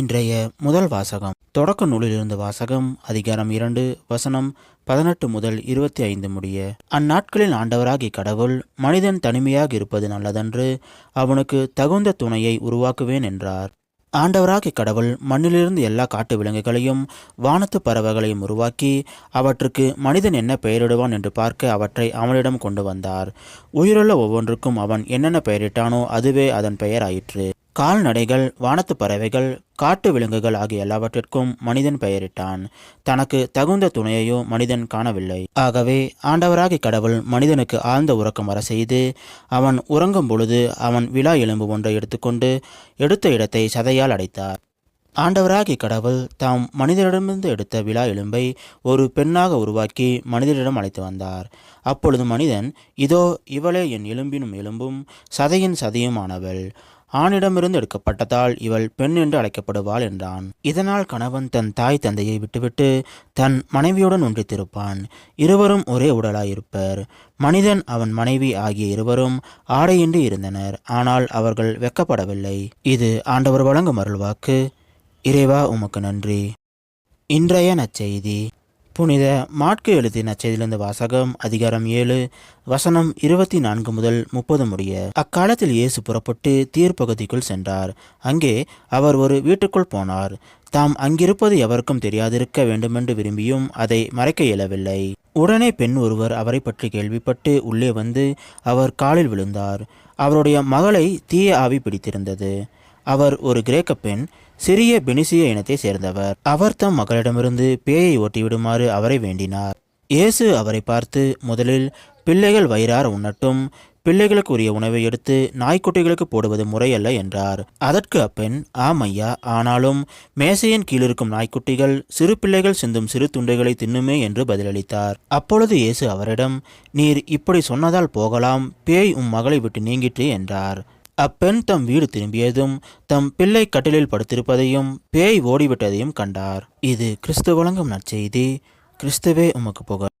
இன்றைய முதல் வாசகம். தொடக்க நூலிலிருந்து வாசகம் அதிகாரம் இரண்டு வசனம் பதினெட்டு முதல் இருபத்தி ஐந்து முடிய. அந்நாட்களில் ஆண்டவராகி கடவுள் மனிதன் தனிமையாக இருப்பது நல்லதன்று அவனுக்கு தகுந்த துணையை உருவாக்குவேன் என்றார். ஆண்டவராகி கடவுள் மண்ணிலிருந்து எல்லா காட்டு விலங்குகளையும் வானத்து பறவைகளையும் உருவாக்கி அவற்றுக்கு மனிதன் என்ன பெயரிடுவான் என்று பார்க்க அவற்றை அவனிடம் கொண்டு வந்தார். உயிருள்ள ஒவ்வொன்றுக்கும் அவன் என்னென்ன பெயரிட்டானோ அதுவே அதன் பெயர் ஆயிற்று கால்நடைகள் வானத்து பறவைகள் காட்டு விலங்குகள் ஆகிய எல்லாவற்றிற்கும் மனிதன் பெயரிட்டான். தனக்கு தகுந்த துணையையோ மனிதன் காணவில்லை. ஆகவே ஆண்டவராகி கடவுள் மனிதனுக்கு ஆழ்ந்த உறக்கம் வர செய்து அவன் உறங்கும் பொழுது அவன் விழா எலும்பு ஒன்றை எடுத்துக்கொண்டு எடுத்த இடத்தை சதையால் அடைத்தார். ஆண்டவராகி கடவுள் தாம் மனிதரிடமிருந்து எடுத்த விழா எலும்பை ஒரு பெண்ணாக உருவாக்கி மனிதரிடம் அழைத்து வந்தார். அப்பொழுது மனிதன் இதோ இவளே என் எலும்பினும் எலும்பும் சதையின் சதையுமானவள் ஆணிடமிருந்து எடுக்கப்பட்டதால் இவள் பெண் என்று அழைக்கப்படுவாள் என்றான். இதனால் கணவன் தன் தாய் தந்தையை விட்டுவிட்டு தன் மனைவியுடன் ஒன்றித்திருப்பான். இருவரும் ஒரே உடலாயிருப்பர். மனிதன் அவன் மனைவி ஆகிய இருவரும் ஆடையின்றி இருந்தனர். ஆனால் அவர்கள் வெக்கப்படவில்லை இது ஆண்டவர் வழங்கும் அருள்வாக்கு. இறைவா உமக்கு நன்றி. இன்றைய நற்செய்தி. புனித மாட்கு எழுதிய நற்செய்தியிலிருந்து வாசகம் அதிகாரம் ஏழு வசனம் இருபத்தி நான்கு முதல் முப்பது முடிய அக்காலத்தில் இயேசு புறப்பட்டு தீர்ப்பகுதிக்குள் சென்றார். அங்கே அவர் ஒரு வீட்டுக்குள் போனார். தாம் அங்கிருப்பது எவருக்கும் தெரியாதிருக்க வேண்டுமென்று விரும்பியும் அதை மறைக்க இயலவில்லை. உடனே பெண் ஒருவர் அவரை பற்றி கேள்விப்பட்டு உள்ளே வந்து அவர் காலில் விழுந்தார். அவருடைய மகளை தீய ஆவி பிடித்திருந்தது. அவர் ஒரு கிரேக்க பெண் சிறிய பெனிசிய இனத்தை சேர்ந்தவர். அவர் தம் மகளிடமிருந்து பேயை ஓட்டிவிடுமாறு அவரை வேண்டினார். இயேசு அவரை பார்த்து முதலில் பிள்ளைகள் வயிறார உண்ணட்டும். பிள்ளைகளுக்குரிய உணவை எடுத்து நாய்க்குட்டிகளுக்கு போடுவது முறையல்ல என்றார். அதற்கு அப்பெண் ஆம் ஐயா ஆனாலும் மேசையின் கீழிருக்கும் நாய்க்குட்டிகள் சிறு பிள்ளைகள் சிந்தும் சிறு துண்டைகளை தின்னுமே என்று பதிலளித்தார். அப்பொழுது இயேசு அவரிடம் நீர் இப்படி சொன்னதால் போகலாம். பேய் உம் மகளை விட்டு நீங்கிற்று என்றார். அப்பெண் தம் வீடு திரும்பியதும் தம் பிள்ளை கட்டிலில் படுத்திருப்பதையும் பேய் ஓடிவிட்டதையும் கண்டார். இது கிறிஸ்து வழங்கும் நற்செய்தி. கிறிஸ்துவே உமக்கு புகழ்.